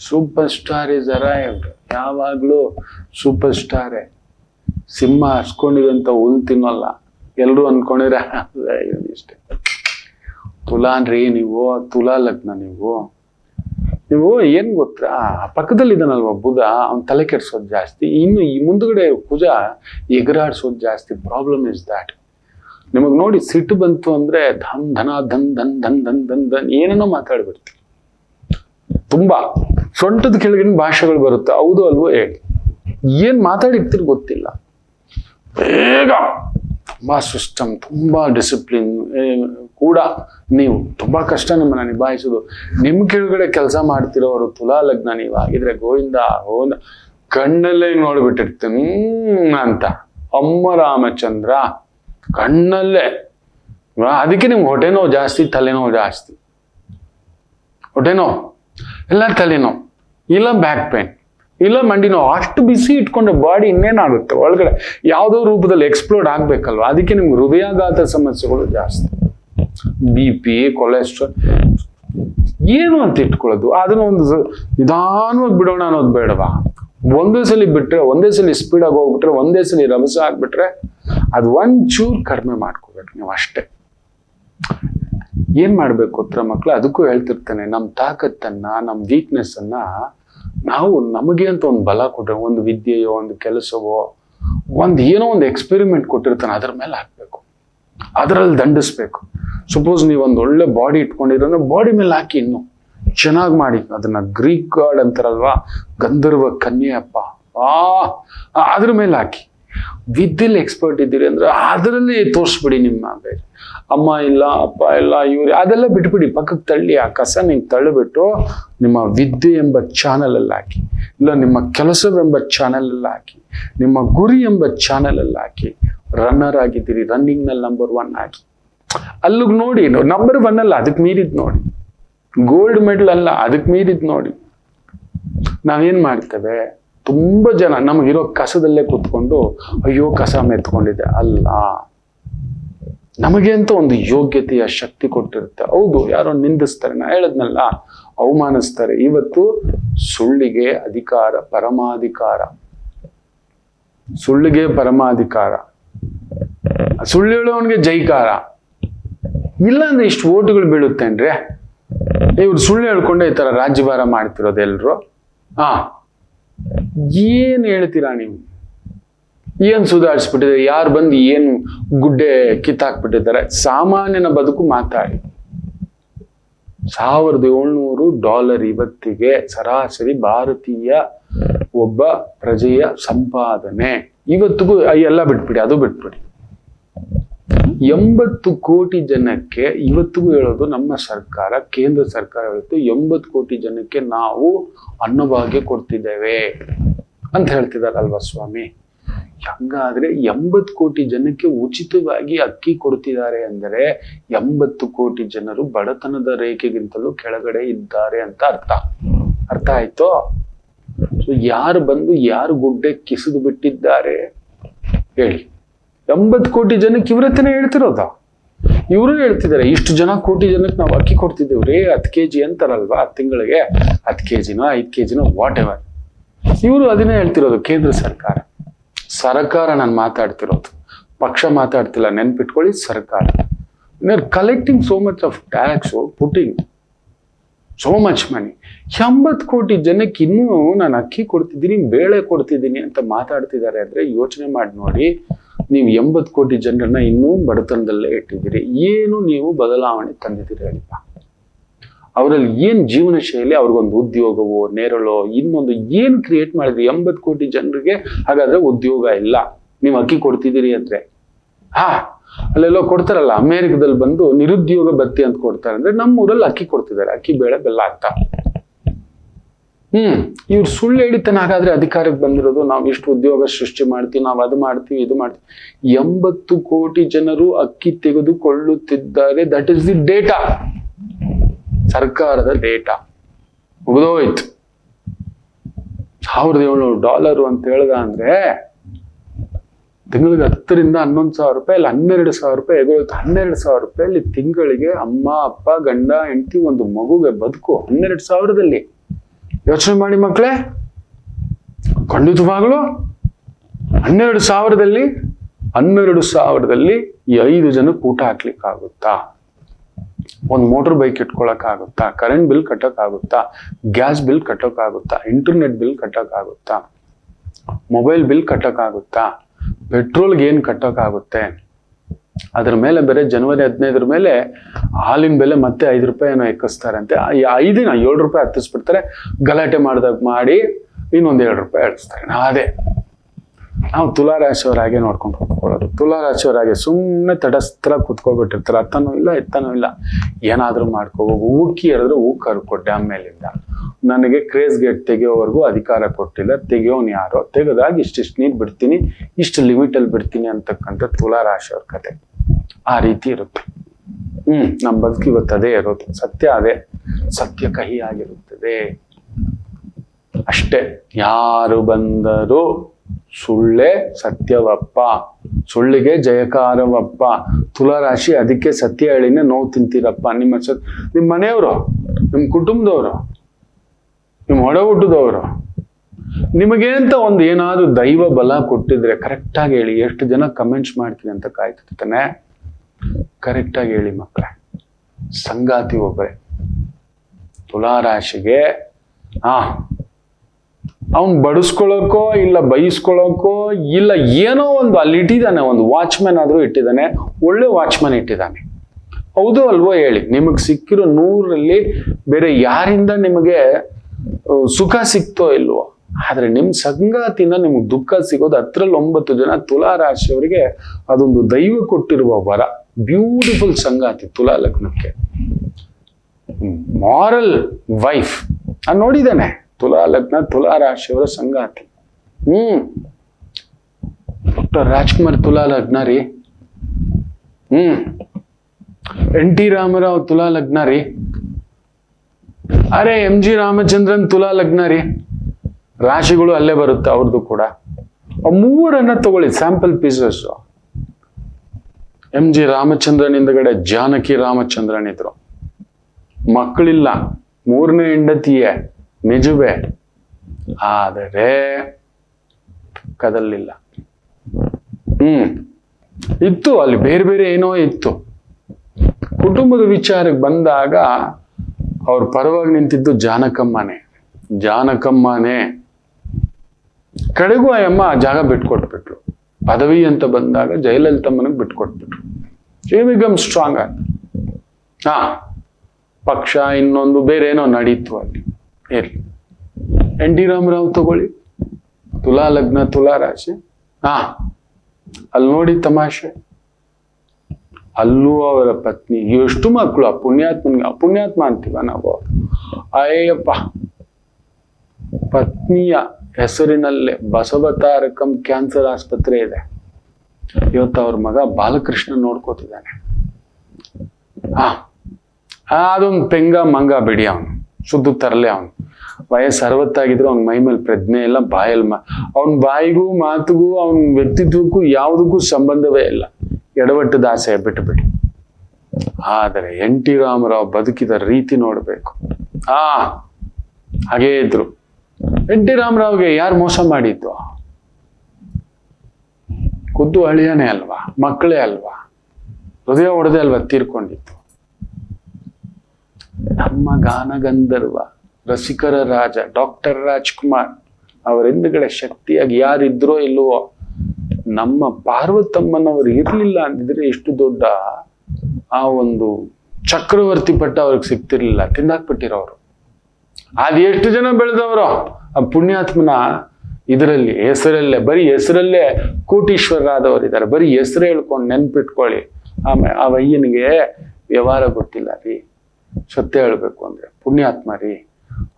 super star is arrived ಯಾವಾಗ್ಲೂ ಸೂಪರ್ ಸ್ಟಾರೇ ಸಿಂಹ ಹಸ್ಕೊಂಡಿದಂತ ಹುಲ್ ತಿನ್ನೋಲ್ಲ. ಎಲ್ಲರೂ ಅನ್ಕೊಂಡಿರ ಇಷ್ಟೇ ತುಲಾನ್ರಿ ನೀವು ತುಲಾ ಲಗ್ನ ನೀವು ನೀವು ಏನ್ ಗೊತ್ತಾ ಪಕ್ಕದಲ್ಲಿ ಇದ್ದಾನಲ್ವ ಬುಧ, ಅವ್ನ ತಲೆ ಕೆಡ್ಸೋದು ಜಾಸ್ತಿ. ಇನ್ನು ಈ ಮುಂದ್ಗಡೆ ಕುಜ ಎಗರಾಡ್ಸೋದು ಜಾಸ್ತಿ. ಪ್ರಾಬ್ಲಮ್ ಇಸ್ ದ್ಯಾಟ್ ನಿಮಗೆ ನೋಡಿ ಸಿಟ್ಟು ಬಂತು ಅಂದ್ರೆ ಧನ್, ಧನ, ಧನ್ ಧನ್ ಧನ್ ಧನ್ ಧನ್ ಧನ್, ಏನೇನೋ ಮಾತಾಡ್ಬಿಡ್ತೀವಿ ತುಂಬಾ ಸೊಂಟದ ಕೆಳಗಿನ ಭಾಷೆಗಳು ಬರುತ್ತೆ. ಹೌದು ಅಲ್ವೋ ಹೇಳಿ. ಏನ್ ಮಾತಾಡಿರ್ತೀರಿ ಗೊತ್ತಿಲ್ಲ. ಬೇಗ ತುಂಬಾ ಸಿಸ್ಟಮ್ ತುಂಬಾ ಡಿಸಿಪ್ಲಿನ್ ಕೂಡ ನೀವು ತುಂಬಾ ಕಷ್ಟ ನಿಮ್ಮನ್ನ ನಿಭಾಯಿಸೋದು. ನಿಮ್ ಕೆಳಗಡೆ ಕೆಲಸ ಮಾಡ್ತಿರೋರು ತುಲಾ ಲಗ್ನ ನೀವಾಗಿದ್ರೆ ಗೋವಿಂದ ಹೋದ ಕಣ್ಣಲ್ಲೇ ನೋಡ್ಬಿಟ್ಟಿರ್ತೀನಿ ಅಂತ. ಅಮ್ಮ ರಾಮಚಂದ್ರ ಕಣ್ಣಲ್ಲೇ. ಅದಕ್ಕೆ ನಿಮ್ಗೆ ಹೊಟ್ಟೆ ನೋವು ಜಾಸ್ತಿ ತಲೆನೋವು ಜಾಸ್ತಿ. ಹೊಟ್ಟೆ ನೋವು. ಇಲ್ಲ ತಲೆನೋವು ಇಲ್ಲ ಬ್ಯಾಕ್ ಪೇನ್ ಇಲ್ಲ ಮಂಡಿ ನೋವು. ಅಷ್ಟು ಬಿಸಿ ಇಟ್ಕೊಂಡ್ರೆ ಬಾಡಿ ಇನ್ನೇನಾಗುತ್ತೆ? ಒಳಗಡೆ ಯಾವುದೋ ರೂಪದಲ್ಲಿ ಎಕ್ಸ್ಪ್ಲೋರ್ಡ್ ಆಗ್ಬೇಕಲ್ವ? ಅದಕ್ಕೆ ನಿಮ್ಗೆ ಹೃದಯಾಘಾತ ಸಮಸ್ಯೆಗಳು ಜಾಸ್ತಿ. ಬಿ ಪಿ ಕೊಲೆಸ್ಟ್ರಾಲ್ ಏನು ಅಂತ ಇಟ್ಕೊಳ್ಳೋದು? ಅದನ್ನ ಒಂದು ನಿಧಾನವಾಗಿ ಬಿಡೋಣ ಅನ್ನೋದು ಬೇಡವಾ? ಒಂದೇ ಸಲ ಬಿಟ್ರೆ, ಒಂದೇ ಸಲ ಸ್ಪೀಡಾಗಿ ಹೋಗ್ಬಿಟ್ರೆ, ಒಂದೇ ಸಲ ರಮಸ ಆಗ್ಬಿಟ್ರೆ, ಅದು ಒಂಚೂರು ಕಡಿಮೆ ಮಾಡ್ಕೋಬೇಕು ನೀವು ಅಷ್ಟೇ. ಏನ್ ಮಾಡ್ಬೇಕು ಹತ್ರ ಮಕ್ಳು? ಅದಕ್ಕೂ ಹೇಳ್ತಿರ್ತಾನೆ ನಮ್ಮ ತಾಕತ್ತನ್ನ ನಮ್ಮ ವೀಕ್ನೆಸ್ ಅನ್ನ ನಾವು ನಮಗೆ ಅಂತ ಒಂದು ಬಲ ಕೊಟ್ಟರೆ ಒಂದು ವಿದ್ಯೆಯೋ, ಒಂದು ಕೆಲಸವೋ, ಒಂದು ಏನೋ ಒಂದು ಎಕ್ಸ್ಪೆರಿಮೆಂಟ್ ಕೊಟ್ಟಿರ್ತಾನೆ, ಅದ್ರ ಮೇಲೆ ಅದರಲ್ಲಿ ದಂಡಿಸ್ಬೇಕು. ಸಪೋಸ್ ನೀವು ಒಂದು ಒಳ್ಳೆ ಬಾಡಿ ಇಟ್ಕೊಂಡಿರೋ ಬಾಡಿ ಮೇಲೆ ಹಾಕಿ ಇನ್ನು ಚೆನ್ನಾಗಿ ಮಾಡಿ. ಅದನ್ನ ಗ್ರೀಕ್ ಗಾಡ್ ಅಂತಾರಲ್ವಾ? ಗಂಧರ್ವ ಕನ್ಯೆಯಪ್ಪ. ಆ ಅದ್ರ ಮೇಲೆ ಹಾಕಿ. ವಿದ್ಯೆಲ್ ಎಕ್ಸ್ಪರ್ಟ್ ಇದ್ದೀರಿ ಅಂದ್ರೆ ಅದರಲ್ಲಿ ತೋರಿಸ್ಬಿಡಿ ನಿಮ್ಮ ಬೇರೆ ಅಮ್ಮ ಇಲ್ಲ, ಅಪ್ಪ ಇಲ್ಲ, ಇವ್ರು, ಅದೆಲ್ಲ ಬಿಟ್ಬಿಡಿ. ಪಕ್ಕಕ್ಕೆ ತಳ್ಳಿ ಆ ಕಸ ನೀವು ತಳ್ಳಿಬಿಟ್ಟು ನಿಮ್ಮ ವಿದ್ಯೆ ಎಂಬ ಚಾನಲಲ್ಲಿ ಹಾಕಿ. ಇಲ್ಲ, ನಿಮ್ಮ ಕೆಲಸವೆಂಬ ಚಾನಲಲ್ಲಿ ಹಾಕಿ. ನಿಮ್ಮ ಗುರಿ ಎಂಬ ಚಾನಲಲ್ಲಿ ಹಾಕಿ. ರನ್ನರ್ ಆಗಿದ್ದೀರಿ ರನ್ನಿಂಗ್ನಲ್ಲಿ ನಂಬರ್ ಒನ್ ಆಗಿ. ಅಲ್ಲಿಗೆ ನೋಡಿ ನಂಬರ್ ಒನ್ ಅಲ್ಲ ಅದಕ್ಕೆ ಮೀರಿದ್ ನೋಡಿ. ಗೋಲ್ಡ್ ಮೆಡಲ್ ಅಲ್ಲ ಅದಕ್ಕೆ ಮೀರಿದ್ ನೋಡಿ. ನಾವೇನ್ ಮಾಡ್ತೇವೆ? ತುಂಬಾ ಜನ ನಮಗಿರೋ ಕಸದಲ್ಲೇ ಕೂತ್ಕೊಂಡು, ಅಯ್ಯೋ, ಕಸ ಮೆತ್ಕೊಂಡಿದೆ, ಅಲ್ಲ. ನಮಗೆ ಅಂತ ಒಂದು ಯೋಗ್ಯತೆಯ ಶಕ್ತಿ ಕೊಟ್ಟಿರುತ್ತೆ. ಹೌದು, ಯಾರೋ ನಿಂದಿಸ್ತಾರೆ, ನಾ ಹೇಳದ್ನಲ್ಲ, ಅವಮಾನಿಸ್ತಾರೆ. ಇವತ್ತು ಸುಳ್ಳಿಗೆ ಅಧಿಕಾರ, ಪರಮಾಧಿಕಾರ. ಸುಳ್ಳಿಗೆ ಪರಮಾಧಿಕಾರ. ಸುಳ್ಳು ಹೇಳೋವನಿಗೆ ಜೈಕಾರ. ಇಲ್ಲ ಅಂದ್ರೆ ಇಷ್ಟು ಓಟುಗಳು ಬೀಳುತ್ತೇನ್ರಿ? ಇವ್ರು ಸುಳ್ಳು ಹೇಳ್ಕೊಂಡೆ ಈ ತರ ರಾಜ್ಯಭಾರ ಮಾಡ್ತಿರೋದು ಎಲ್ರು. ಹಾ. ಏನ್ ಹೇಳ್ತೀರಾ ನೀವು? ಏನ್ ಸುಧಾರಿಸ್ಬಿಟ್ಟಿದೆ ಯಾರು ಬಂದು ಏನು ಗುಡ್ಡೆ ಕಿತ್ತಾಕ್ಬಿಟ್ಟಿದ್ದಾರೆ? ಸಾಮಾನ್ಯನ ಬದುಕು ಮಾತಾಡಿ. ಸಾವಿರದ ಏಳ್ನೂರು ಡಾಲರ್ ಇವತ್ತಿಗೆ ಸರಾಸರಿ ಭಾರತೀಯ ಒಬ್ಬ ಪ್ರಜೆಯ ಸಂಪಾದನೆ. ಇವತ್ತಿಗೂ ಎಲ್ಲ ಬಿಟ್ಬಿಡಿ, ಅದು ಬಿಟ್ಬಿಡಿ. ಎಂಬತ್ತು ಕೋಟಿ ಜನಕ್ಕೆ ಇವತ್ತಿಗೂ ಹೇಳೋದು ನಮ್ಮ ಸರ್ಕಾರ, ಕೇಂದ್ರ ಸರ್ಕಾರ ಹೇಳುತ್ತೆ ಎಂಬತ್ತು ಕೋಟಿ ಜನಕ್ಕೆ ನಾವು ಅನ್ನಭಾಗ್ಯ ಕೊಡ್ತಿದ್ದೇವೆ ಅಂತ ಹೇಳ್ತಿದಾರಲ್ವಾ ಸ್ವಾಮಿ? ಹಂಗಾದ್ರೆ ಎಂಬತ್ತು ಕೋಟಿ ಜನಕ್ಕೆ ಉಚಿತವಾಗಿ ಅಕ್ಕಿ ಕೊಡ್ತಿದ್ದಾರೆ ಅಂದರೆ ಎಂಬತ್ತು ಕೋಟಿ ಜನರು ಬಡತನದ ರೇಖೆಗಿಂತಲೂ ಕೆಳಗಡೆ ಇದ್ದಾರೆ ಅಂತ ಅರ್ಥ. ಅರ್ಥ ಆಯ್ತು? ಸೊ ಯಾರು ಬಂದು ಯಾರು ಗುಡ್ಡೆ ಕಿಸಿದು ಬಿಟ್ಟಿದ್ದಾರೆ? ಹೇಳಿ. ಎಂಬತ್ತು ಕೋಟಿ ಜನಕ್ಕೆ ಇವರತ್ತೇನೆ ಹೇಳ್ತಿರೋದ. ಇವರು ಹೇಳ್ತಿದ್ದಾರೆ, ಇಷ್ಟು ಜನ ಕೋಟಿ ಜನಕ್ಕೆ ನಾವು ಅಕ್ಕಿ ಕೊಡ್ತಿದ್ದೇವೆ ರೀ, ಹತ್ತು ಕೆ ಜಿ ಅಂತಾರಲ್ವಾ, ಹತ್ತು ತಿಂಗಳಿಗೆ? ಹತ್ತು ಕೆ ಜಿನೋ ಐದು ಕೆ ಜಿನೋ ವಾಟ್ ಎವರ್ ಇವರು ಅದನ್ನೇ ಹೇಳ್ತಿರೋದು, ಕೇಂದ್ರ ಸರ್ಕಾರ. ಸರ್ಕಾರ ನಾನು ಮಾತಾಡ್ತಿರೋದು. ಪಕ್ಷ ಮಾತಾಡ್ತಿಲ್ಲ, ನೆನ್ಪಿಟ್ಕೊಳ್ಳಿ ಸರ್ಕಾರ. Collecting so much of tax putting so much money ಎಂಬತ್ತು ಕೋಟಿ ಜನಕ್ಕೆ ಇನ್ನೂ ನಾನು ಅಕ್ಕಿ ಕೊಡ್ತಿದ್ದೀನಿ, ಬೇಳೆ ಕೊಡ್ತಿದ್ದೀನಿ ಅಂತ ಮಾತಾಡ್ತಿದ್ದಾರೆ ಅಂದ್ರೆ ಯೋಚನೆ ಮಾಡಿ ನೋಡಿ. ನೀವು ಎಂಬತ್ತು ಕೋಟಿ ಜನರನ್ನ ಇನ್ನೂ ಬಡತನದಲ್ಲೇ ಇಟ್ಟಿದ್ದೀರಿ. ಏನು ನೀವು ಬದಲಾವಣೆ ತಂದಿದ್ದೀರಿ ಹೇಳಿಪ್ಪ ಅವರಲ್ಲಿ ಏನು ಜೀವನ ಶೈಲಿ, ಅವ್ರಿಗೊಂದು ಉದ್ಯೋಗವೋ, ನೇರಳೋ, ಇನ್ನೊಂದು ಏನು ಕ್ರಿಯೇಟ್ ಮಾಡಿದ್ರಿ? ಎಂಬತ್ತು ಕೋಟಿ ಜನರಿಗೆ ಹಾಗಾದ್ರೆ ಉದ್ಯೋಗ ಇಲ್ಲ. ನೀವು ಅಕ್ಕಿ ಕೊಡ್ತಿದ್ದೀರಿ ಅಂದ್ರೆ. ಹಾ, ಅಲ್ಲೆಲ್ಲೋ ಕೊಡ್ತಾರಲ್ಲ, ಅಮೇರಿಕದಲ್ಲಿ ಬಂದು ನಿರುದ್ಯೋಗ ಬತ್ತಿ ಅಂತ ಕೊಡ್ತಾರೆ. ಅಂದ್ರೆ ನಮ್ಮ ಊರಲ್ಲಿ ಅಕ್ಕಿ ಕೊಡ್ತಿದ್ದಾರೆ. ಅಕ್ಕಿ ಬೇಳೆ ಬೆಲ್ಲ ಅಂತ. ಹ್ಮ್. ಇವ್ರು ಸುಳ್ಳು ಹೇಳಿತನ ಹಾಗಾದ್ರೆ ಅಧಿಕಾರಕ್ಕೆ ಬಂದಿರೋದು ನಾವು ಇಷ್ಟು ಉದ್ಯೋಗ ಸೃಷ್ಟಿ ಮಾಡ್ತೀವಿ, ನಾವು ಅದು ಮಾಡ್ತೀವಿ, ಇದು ಮಾಡ್ತೀವಿ. ಎಂಬತ್ತು ಕೋಟಿ ಜನರು ಅಕ್ಕಿ ತೆಗೆದುಕೊಳ್ಳುತ್ತಿದ್ದಾರೆ. ದಟ್ ಇಸ್ ದಿ ಡೇಟಾ ಸರ್ಕಾರದ ಡೇಟಾ ಮುಗಿದೋಯ್ತು. ಸಾವಿರದ ಏಳ್ನೂರು ಡಾಲರು ಅಂತ ಹೇಳ್ದ ಅಂದ್ರೆ ತಿಂಗಳಿಗೆ ಹತ್ತರಿಂದ ಹನ್ನೊಂದು ಸಾವಿರ ರೂಪಾಯಿ ಅಲ್ಲಿ ಹನ್ನೆರಡು ಸಾವಿರ ರೂಪಾಯಿ ಎಗೋಯ್ತು ಹನ್ನೆರಡು ಸಾವಿರ ರೂಪಾಯಲ್ಲಿ ತಿಂಗಳಿಗೆ ಅಮ್ಮ, ಅಪ್ಪ, ಗಂಡ, ಹೆಂಡತಿ ಒಂದು ಮಗುಗೆ ಬದುಕು ಹನ್ನೆರಡು ಸಾವಿರದಲ್ಲಿ. ಯೋಚನೆ ಮಾಡಿ ಮಕ್ಕಳೇ ಖಂಡಿತವಾಗ್ಲು ಹನ್ನೆರಡು ಸಾವಿರದಲ್ಲಿ ಹನ್ನೆರಡು ಸಾವಿರದಲ್ಲಿ ಈ ಐದು ಜನಕ್ಕೆ ಊಟ ಹಾಕ್ಲಿಕ್ಕಾಗುತ್ತಾ? ಒಂದು ಮೋಟರ್ ಬೈಕ್ ಇಟ್ಕೊಳಕ್ಕಾಗುತ್ತಾ? ಕರೆಂಟ್ ಬಿಲ್ ಕಟ್ಟೋಕ್ಕಾಗುತ್ತಾ? ಗ್ಯಾಸ್ ಬಿಲ್ ಕಟ್ಟೋಕ್ಕಾಗುತ್ತಾ? ಇಂಟರ್ನೆಟ್ ಬಿಲ್ ಕಟ್ಟೋಕ್ಕಾಗುತ್ತಾ? ಮೊಬೈಲ್ ಬಿಲ್ ಕಟ್ಟೋಕ್ಕಾಗುತ್ತಾ? ಪೆಟ್ರೋಲ್ಗೆ ಏನು ಕಟ್ಟೋಕ್ಕಾಗುತ್ತೆ? ಅದ್ರ ಮೇಲೆ ಬೇರೆ ಜನವರಿ ಹದಿನೈದರ ಮೇಲೆ ಹಾಲಿನ ಬೆಲೆ ಮತ್ತೆ ಐದು ರೂಪಾಯಿ ಏನೋ ಎಕ್ಕಿಸ್ತಾರಂತೆ. ಅಂತೆ ಐದಿನ ಏಳು ರೂಪಾಯಿ ಹತ್ತಿಸ್ಬಿಡ್ತಾರೆ. ಗಲಾಟೆ ಮಾಡ್ದಾಗ ಮಾಡಿ ಇನ್ನೊಂದು ಎರಡು ರೂಪಾಯಿ ಇಳಿಸ್ತಾರೆ ಅದೇ. ನಾವು ತುಲಾರಾಶಿಯವರಾಗೆ ನೋಡ್ಕೊಂಡು ಹೋಗೋದು ತುಲಾ ರಾಶಿಯವರಾಗೆ ಸುಮ್ಮನೆ ತಡಸ್ತ್ರ ಕೂತ್ಕೊಬಿಟ್ಟಿರ್ತಾರೆ. ಅತ್ತನೂ ಇಲ್ಲ ಎತ್ತನೂ ಇಲ್ಲ. ಏನಾದರೂ ಮಾಡ್ಕೋಬೇಕು ಉಕ್ಕಿ ಹೇಳಿದ್ರೆ ಹೂ ಕರ್ಕೊ ಡ್ಯಾಮ್ ಮೇಲಿಂದ ನನಗೆ ಕ್ರೇಸ್ ಗೇಟ್ ತೆಗೆಯೋವರೆಗೂ ಅಧಿಕಾರ ಕೊಟ್ಟಿಲ್ಲ. ತೆಗೆಯೋನು ಯಾರೋ, ತೆಗೆದಾಗ ಇಷ್ಟಿಷ್ಟು ನೀರು ಬಿಡ್ತೀನಿ, ಇಷ್ಟು ಲಿಮಿಟಲ್ಲಿ ಬಿಡ್ತೀನಿ ಅಂತಕ್ಕಂಥ ತುಲಾರಾಶಿಯವ್ರ ಕತೆ. ಆ ರೀತಿ ಇರುತ್ತೆ. ಹ್ಮ್ ನಮ್ಮ ಬದುಕಿ ಇವತ್ತು ಅದೇ ಇರೋದು ಸತ್ಯ ಅದೇ. ಸತ್ಯ ಕಹಿಯಾಗಿರುತ್ತದೆ. ಅಷ್ಟೇ. ಯಾರು ಬಂದರೂ ಸುಳ್ಳೇ ಸತ್ಯವಪ್ಪ, ಸುಳ್ಳಿಗೆ ಜಯಕಾರವಪ್ಪ, ತುಲಾರಾಶಿ ಅದಕ್ಕೆ ಸತ್ಯ ಹೇಳಿನೇ ನೋವು ತಿಂತೀರಪ್ಪ. ನಿಮ್ಮ ಸ, ನಿಮ್ಮ ಮನೆಯವರು, ನಿಮ್ಮ ಕುಟುಂಬದವರು, ನಿಮ್ಮ ಹೊಡೆ ಹುಟ್ಟದವರು ನಿಮಗೆ ಅಂತ ಒಂದು ಏನಾದ್ರೂ ದೈವ ಬಲ ಕೊಟ್ಟಿದ್ರೆ ಕರೆಕ್ಟಾಗಿ ಹೇಳಿ, ಎಷ್ಟು ಜನ ಕಮೆಂಟ್ಸ್ ಮಾಡ್ತೀನಿ ಅಂತ ಕಾಯ್ತಿರ್ತಾನೆ ಕರೆಕ್ಟಾಗಿ ಹೇಳಿ ಮಕ್ಕಳೇ. ಸಂಗಾತಿ ಒಬ್ಬರೇ. ತುಲಾರಾಶಿಗೆ, ಆ ಅವ್ನ್ ಬಡಿಸ್ಕೊಳ್ಳೋಕೋ ಇಲ್ಲ ಬೈಸ್ಕೊಳ್ಳೋಕೋ ಇಲ್ಲ ಏನೋ ಒಂದು ಅಲ್ಲಿ ಇಟ್ಟಿದ್ದಾನೆ, ಒಂದು ವಾಚ್ಮ್ಯಾನ್ ಆದ್ರೂ ಇಟ್ಟಿದ್ದಾನೆ, ಒಳ್ಳೆ ವಾಚ್ಮ್ಯಾನ್ ಇಟ್ಟಿದ್ದಾನೆ. ಹೌದು ಅಲ್ವೋ ಹೇಳಿ, ನಿಮಗೆ ಸಿಕ್ಕಿರೋ ನೂರಲ್ಲಿ ಬೇರೆ ಯಾರಿಂದ ನಿಮಗೆ ಸುಖ ಸಿಕ್ತೋ ಇಲ್ವೋ? ಆದರೆ ನಿಮ್ಮ ಸಂಗಾತಿಯಿಂದ ನಿಮ್ಗೆ ದುಃಖ ಸಿಗೋದು ಹತ್ರಲ್ಲಿ ಒಂಬತ್ತು ಜನ ತುಲಾ ರಾಶಿಯವರಿಗೆ ಅದೊಂದು ದೈವ ಕೊಟ್ಟಿರುವ ವರ ಬ್ಯೂಟಿಫುಲ್ ಸಂಗಾತಿ ತುಲಾ ಲಗ್ನಕ್ಕೆ. ಮಾರಲ್ ವೈಫ್ ನಾನು ನೋಡಿದ್ದೇನೆ. ತುಲಾ ಲಗ್ನ, ತುಲಾ ರಾಶಿಯವರ ಸಂಗಾತಿ. ಹ್ಮ್. ಡಾಕ್ಟರ್ ರಾಜ್ಕುಮಾರ್ ತುಲಾ ಲಗ್ನ ರೀ. ಹ್ಮ್. ಎನ್ ಟಿ ರಾಮರಾವ್ ತುಲಾ ಲಗ್ನ ರೀ. ಅರೆ ಎಂ ಜಿ ರಾಮಚಂದ್ರನ್ ತುಲಾ ಲಗ್ನ ರೀ. ರಾಶಿಗಳು ಅಲ್ಲೇ ಬರುತ್ತೆ ಅವ್ರದ್ದು ಕೂಡ. ಮೂವರನ್ನ ತಗೊಳ್ಳಿ sample pieces M G Ramachandran ಹಿಂದಗಡೆ ಜಾನಕಿ ರಾಮಚಂದ್ರನ್ ಇದ್ರು. ಮಕ್ಕಳಿಲ್ಲ, ಮೂರನೇ ಹೆಂಡತಿಯೇ. ನಿಜವೇ ಆದರೆ ಕದಲಿಲ್ಲ. ಹ್ಮ್. ಇತ್ತು ಅಲ್ಲಿ ಬೇರೆ ಬೇರೆ ಏನೋ ಇತ್ತು. ಕುಟುಂಬದ ವಿಚಾರಕ್ಕೆ ಬಂದಾಗ ಅವ್ರ ಪರವಾಗಿ ನಿಂತಿದ್ದು ಜಾನಕಮ್ಮನೇ. ಜಾನಕಮ್ಮನೇ. ಕಡೆಗೂ ಆ ಅಮ್ಮ ಆ ಜಾಗ ಬಿಟ್ಕೊಟ್ಬಿಟ್ರು ಪದವಿ ಅಂತ ಬಂದಾಗ ಜಯಲಲಿತಮ್ಮನಿಗೆ ಬಿಟ್ಕೊಟ್ಬಿಟ್ರು. ಶಿ ಬಿಕಮ್ ಸ್ಟ್ರಾಂಗ್ ಹಾ. ಪಕ್ಷ ಇನ್ನೊಂದು ಬೇರೆ ಏನೋ ನಡೀತು ಅಲ್ಲಿ. ಇರ್ಲಿ ಎನ್ ಡಿ ರಾಮರಾವ್ ತಗೊಳ್ಳಿ. ತುಲಾ ಲಗ್ನ, ತುಲಾ ರಾಶಿ. ಹಾ, ಅಲ್ಲಿ ನೋಡಿ ತಮಾಷೆ. ಅಲ್ಲೂ ಅವರ ಪತ್ನಿ. ಎಷ್ಟು ಮಕ್ಕಳು? ಅಪುಣ್ಯಾತ್ಮನ್ಗೆ ಅಪುಣ್ಯಾತ್ಮ ಅಂತೀವ ನಾವು. ಅಯ್ಯಪ್ಪ. ಪತ್ನಿಯ ಹೆಸರಿನಲ್ಲೇ ಬಸವತಾರಕಂ ಕ್ಯಾನ್ಸರ್ ಆಸ್ಪತ್ರೆ ಇದೆ. ಇವತ್ತು ಅವ್ರ ಮಗ ಬಾಲಕೃಷ್ಣ ನೋಡ್ಕೋತಿದ್ದಾನೆ. ಹಾ, ಅದೊಂದು ಪೆಂಗ ಮಂಗ ಬಿಡಿ ಅವನು. ಶುದ್ಧ ತರಲೆ ಅವನು. ವಯಸ್ಸು ಅರವತ್ತಾಗಿದ್ರು ಅವ್ನ ಮೈ ಮೇಲೆ ಪ್ರಜ್ಞೆ ಇಲ್ಲ ಬಾಯಲ್ಲಿ ಮಾ ಅವನ ಬಾಯಿಗೂ ಮಾತುಗೂ, ಅವನ ವ್ಯಕ್ತಿತ್ವಕ್ಕೂ ಯಾವುದಕ್ಕೂ ಸಂಬಂಧವೇ ಇಲ್ಲ. ಎಡವಟ್ಟು ದಾಸೆ ಬಿಟ್ಟುಬಿಡಿ ಆದರೆ ಎನ್ ಟಿ ರಾಮರಾವ್ ಬದುಕಿದ ರೀತಿ ನೋಡಬೇಕು. ಆ, ಹಾಗೇ ಇದ್ರು. ಎನ್ ಟಿ ರಾಮರಾವ್ಗೆ ಯಾರು ಮೋಸ ಮಾಡಿದ್ದು? ಖುದ್ದು ಅಳಿಯನೇ ಅಲ್ವಾ? ಮಕ್ಕಳೇ ಅಲ್ವಾ? ಹೃದಯ ಹೊಡೆದೇ ಅಲ್ವಾ ತೀರ್ಕೊಂಡಿತ್ತು ನಮ್ಮ ಗಾನಗಂಧರ್ವ. ರಸಿಕರ ರಾಜ ಡಾಕ್ಟರ್ ರಾಜ್ಕುಮಾರ್ ಅವರ ಹಿಂದುಗಡೆ ಶಕ್ತಿಯಾಗಿ ಯಾರಿದ್ರೋ ಇಲ್ವೋ, ನಮ್ಮ ಪಾರ್ವತಮ್ಮನವರು ಇರಲಿಲ್ಲ ಅಂದಿದ್ರೆ ಎಷ್ಟು ದೊಡ್ಡ ಆ ಒಂದು ಚಕ್ರವರ್ತಿ ಪಟ್ಟ ಅವ್ರಿಗೆ ಸಿಗ್ತಿರ್ಲಿಲ್ಲ, ತಿಂದಾಕ್ಬಿಟ್ಟಿರೋರು. ಅದು ಎಷ್ಟು ಜನ ಬೆಳೆದವರು, ಆ ಪುಣ್ಯಾತ್ಮನ ಇದರಲ್ಲಿ, ಹೆಸರಲ್ಲೇ, ಬರೀ ಹೆಸರಲ್ಲೇ ಕೋಟೀಶ್ವರರಾದವರಿದ್ದಾರೆ. ಬರೀ ಹೆಸರು ಹೇಳ್ಕೊಂಡು ನೆನ್ಪಿಟ್ಕೊಳ್ಳಿ. ಆಮೇಲೆ ಆ ವಯ್ಯನಿಗೆ ವ್ಯವಹಾರ ಗೊತ್ತಿಲ್ಲ ರೀ. ಸತ್ಯ ಹೇಳ್ಬೇಕು ಅಂದ್ರೆ, ಪುಣ್ಯಾತ್ಮ ರೀ.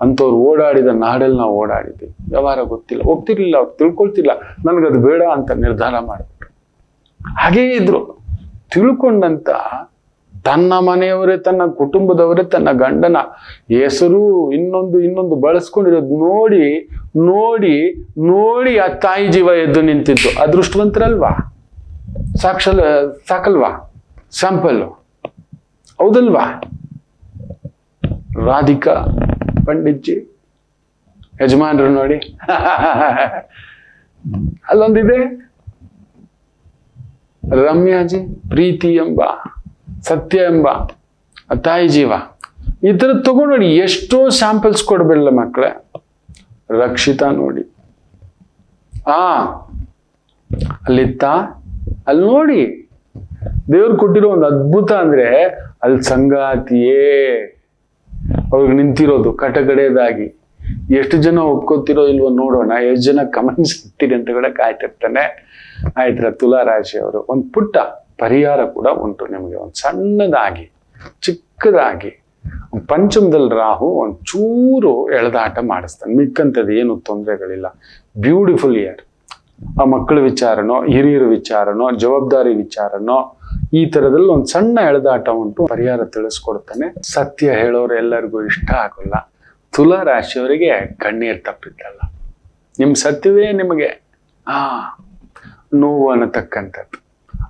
ಅಂಥವ್ರು ಓಡಾಡಿದ ನಾಡಲ್ಲಿ ನಾವು ಓಡಾಡಿದ್ವಿ. ವ್ಯವಹಾರ ಗೊತ್ತಿಲ್ಲ. ಒಪ್ತಿರ್ಲಿಲ್ಲ ಅವ್ರು, ತಿಳ್ಕೊಳ್ತಿಲ್ಲ. ನನಗದು ಬೇಡ ಅಂತ ನಿರ್ಧಾರ ಮಾಡಿಬಿಟ್ರು. ಹಾಗೇ ಇದ್ರು. ತಿಳ್ಕೊಂಡಂತ ತನ್ನ ಮನೆಯವರೇ, ತನ್ನ ಕುಟುಂಬದವರೇ, ತನ್ನ ಗಂಡನ ಹೆಸರು, ಇನ್ನೊಂದು ಇನ್ನೊಂದು ಬಳಸ್ಕೊಂಡಿರೋದು ನೋಡಿ ನೋಡಿ ನೋಡಿ ಆ ತಾಯಿ ಜೀವ ಎದ್ದು ನಿಂತಿದ್ದು. ಅದೃಷ್ಟವಂತರಲ್ವಾ? ಸಾಕ್ಷಲ್, ಸಾಕಲ್ವಾ? ಸ್ಯಾಂಪಲ್ ಹೌದಲ್ವಾ? ರಾಧಿಕಾ ಪಂಡಿತ್ಜಿ. ಯಜಮಾನ್ರು ನೋಡಿ. [LAUGHS] ಅಲ್ಲೊಂದಿದೆ. ರಮ್ಯಾಜಿ, ಪ್ರೀತಿ ಎಂಬ, ಸತ್ಯ ಎಂಬ ತಾಯಿ ಜೀವ ಈ ಥರ ತಗೊಂಡು ನೋಡಿ, ಎಷ್ಟೋ ಸ್ಯಾಂಪಲ್ಸ್ ಕೊಡಬೇಡ ಮಕ್ಕಳೇ ರಕ್ಷಿತಾ ನೋಡಿ. ಆ, ಅಲ್ಲಿತ್ತ? ಅಲ್ಲಿ ನೋಡಿ. ದೇವ್ರು ಕೊಟ್ಟಿರೋ ಒಂದು ಅದ್ಭುತ ಅಂದ್ರೆ ಅಲ್ಲಿ ಸಂಗಾತಿಯೇ ಅವ್ರಿಗೆ ನಿಂತಿರೋದು ಕಟಗಡೆಯದಾಗಿ ಎಷ್ಟು ಜನ ಒಪ್ಕೋತಿರೋ ಇಲ್ವೋ ನೋಡೋಣ, ಎಷ್ಟು ಜನ ಕಮೆಂಟ್ಸ್ ಇರ್ತೀರಿ ಅಂತ ಕೂಡ ಕಾಯ್ತಿರ್ತಾನೆ ಆಯ್ತರ ತುಲಾ ರಾಶಿಯವರು ಒಂದು ಪುಟ್ಟ ಪರಿಹಾರ ಕೂಡ ಉಂಟು ನಿಮಗೆ. ಒಂದು ಸಣ್ಣದಾಗಿ, ಚಿಕ್ಕದಾಗಿ. ಪಂಚಮದಲ್ಲಿ ರಾಹು ಒಂದು ಚೂರು ಎಳೆದಾಟ ಮಾಡಿಸ್ತಾನೆ. ಮಿಕ್ಕಂಥದ್ದು ಏನು ತೊಂದರೆಗಳಿಲ್ಲ. ಬ್ಯೂಟಿಫುಲ್ ಇಯರ್ ಆ ಮಕ್ಕಳ ವಿಚಾರನೋ, ಹಿರಿಯರ ವಿಚಾರನೋ, ಜವಾಬ್ದಾರಿ ವಿಚಾರನೋ, ಈ ತರದಲ್ಲಿ ಒಂದು ಸಣ್ಣ ಎಳೆದಾಟ ಉಂಟು. ಪರಿಹಾರ ತಿಳಿಸ್ಕೊಡ್ತಾನೆ. ಸತ್ಯ ಹೇಳೋರು ಎಲ್ಲರಿಗೂ ಇಷ್ಟ ಆಗೋಲ್ಲ. ತುಲಾ ರಾಶಿಯವರಿಗೆ ಕಣ್ಣೀರ್ ತಪ್ಪಿದ್ದಲ್ಲ. ನಿಮ್ ಸತ್ಯವೇ ನಿಮಗೆ, ಆ, ನೋವು ಅನ್ನತಕ್ಕಂಥದ್ದು.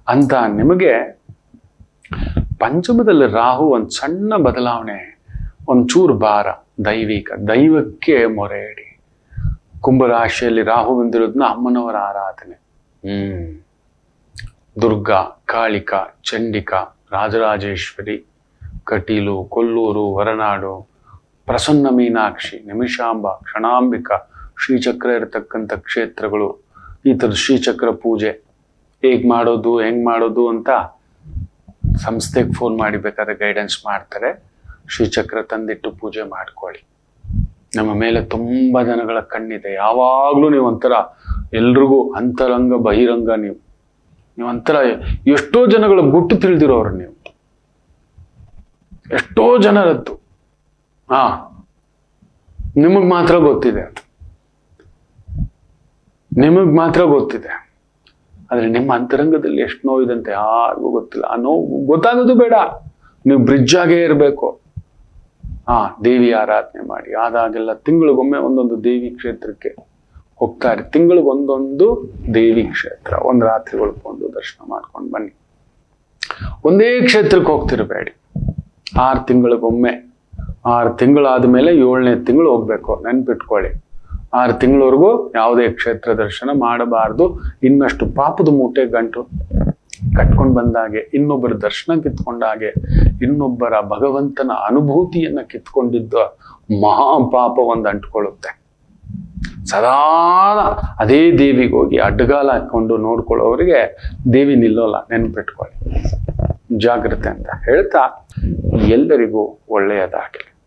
ಅಂತ ನಿಮಗೆ ಪಂಚಮದಲ್ಲಿ ರಾಹು ಒಂದು ಸಣ್ಣ ಬದಲಾವಣೆ ಒಂಚೂರು ಭಾರ, ದೈವಿಕ, ದೈವಕ್ಕೆ ಮೊರೆ ಇಡಿ. ಕುಂಭರಾಶಿಯಲ್ಲಿ ರಾಹು ಬಂದಿರೋದನ್ನ ಅಮ್ಮನವರ ಆರಾಧನೆ. ಹ್ಮ್. ದುರ್ಗಾ ಕಾಳಿಕಾ ಚಂಡಿಕಾ ರಾಜರಾಜೇಶ್ವರಿ ಕಟೀಲು ಕೊಲ್ಲೂರು ಹೊರನಾಡು ಪ್ರಸನ್ನ ಮೀನಾಕ್ಷಿ ನಿಮಿಷಾಂಬ ಕ್ಷಣಾಂಬಿಕಾ ಶ್ರೀಚಕ್ರ ಇರತಕ್ಕಂಥ ಕ್ಷೇತ್ರಗಳು ಈ ಥರದ ಶ್ರೀಚಕ್ರ ಪೂಜೆ. ಹೇಗೆ ಮಾಡೋದು ಹೆಂಗ್ ಮಾಡೋದು ಅಂತ ಸಂಸ್ಥೆಗೆ ಫೋನ್ ಮಾಡಿ ಬೇಕಾದ್ರೆ ಗೈಡೆನ್ಸ್ ಮಾಡ್ತಾರೆ. ಶ್ರೀಚಕ್ರ ತಂದಿಟ್ಟು ಪೂಜೆ ಮಾಡ್ಕೊಳ್ಳಿ. ನಮ್ಮ ಮೇಲೆ ತುಂಬಾ ಜನಗಳ ಕಣ್ಣಿದೆ. ಯಾವಾಗ್ಲೂ ನೀವು ಒಂಥರ ಎಲ್ರಿಗೂ ಅಂತರಂಗ, ಬಹಿರಂಗ ನೀವು. ನೀವು ಒಂಥರ ಎಷ್ಟೋ ಜನಗಳ ಗುಟ್ಟು ತಿಳಿದಿರೋರು ನೀವು. ಎಷ್ಟೋ ಜನರದ್ದು. ಹಾ. ನಿಮಗೆ ಮಾತ್ರ ಗೊತ್ತಿದೆ ಅದು. ನಿಮಗ್ ಮಾತ್ರ ಗೊತ್ತಿದೆ. ಆದ್ರೆ ನಿಮ್ಮ ಅಂತರಂಗದಲ್ಲಿ ಎಷ್ಟು ನೋವಿದೆ ಅಂತ ಯಾರಿಗೂ ಗೊತ್ತಿಲ್ಲ. ಆ ನೋವು ಗೊತ್ತಾಗೋದು ಬೇಡ. ನೀವು ಬ್ರಿಡ್ಜ್ ಆಗೇ ಇರಬೇಕು. ಹಾ ದೇವಿ ಆರಾಧನೆ ಮಾಡಿ. ಆದಾಗೆಲ್ಲ ತಿಂಗಳಿಗೊಮ್ಮೆ ಒಂದೊಂದು ದೇವಿ ಕ್ಷೇತ್ರಕ್ಕೆ ಹೋಗ್ತಾರೆ. ತಿಂಗಳಿಗೊಂದೊಂದು ದೇವಿ ಕ್ಷೇತ್ರ. ಒಂದು ರಾತ್ರಿ ಉಳ್ಕೊಂಡು ದರ್ಶನ ಮಾಡ್ಕೊಂಡು ಬನ್ನಿ. ಒಂದೇ ಕ್ಷೇತ್ರಕ್ಕೆ ಹೋಗ್ತಿರಬೇಡಿ. ಆರು ತಿಂಗಳಿಗೊಮ್ಮೆ, ಆರು ತಿಂಗಳಾದ ಮೇಲೆ ಏಳನೇ ತಿಂಗಳು ಹೋಗ್ಬೇಕು. ನೆನ್ಪಿಟ್ಕೊಳ್ಳಿ. ಆರು ತಿಂಗಳವರೆಗೂ ಯಾವುದೇ ಕ್ಷೇತ್ರ ದರ್ಶನ ಮಾಡಬಾರ್ದು. ಇನ್ನಷ್ಟು ಪಾಪದ ಮೂಟೆ ಗಂಟು. ಕಟ್ಕೊಂಡು ಬಂದಾಗೆ ಇನ್ನೊಬ್ಬರ ದರ್ಶನ ಕಿತ್ಕೊಂಡಾಗೆ ಇನ್ನೊಬ್ಬರ ಭಗವಂತನ ಅನುಭೂತಿಯನ್ನ ಕಿತ್ಕೊಂಡಿದ್ದ ಮಹಾಪಾಪ ಒಂದು ಅಂಟ್ಕೊಳ್ಳುತ್ತೆ. ಸದಾ ಅದೇ ದೇವಿಗೆ ಹೋಗಿ ಅಡ್ಡಗಾಲ ಹಾಕೊಂಡು ನೋಡ್ಕೊಳ್ಳೋರಿಗೆ ದೇವಿ ನಿಲ್ಲೋಲ್ಲ, ನೆನ್ಪಿಟ್ಕೊಳ್ಳಿ. ಜಾಗ್ರತೆ ಅಂತ ಹೇಳ್ತಾ ಎಲ್ಲರಿಗೂ ಒಳ್ಳೆಯದಾಗಲಿ.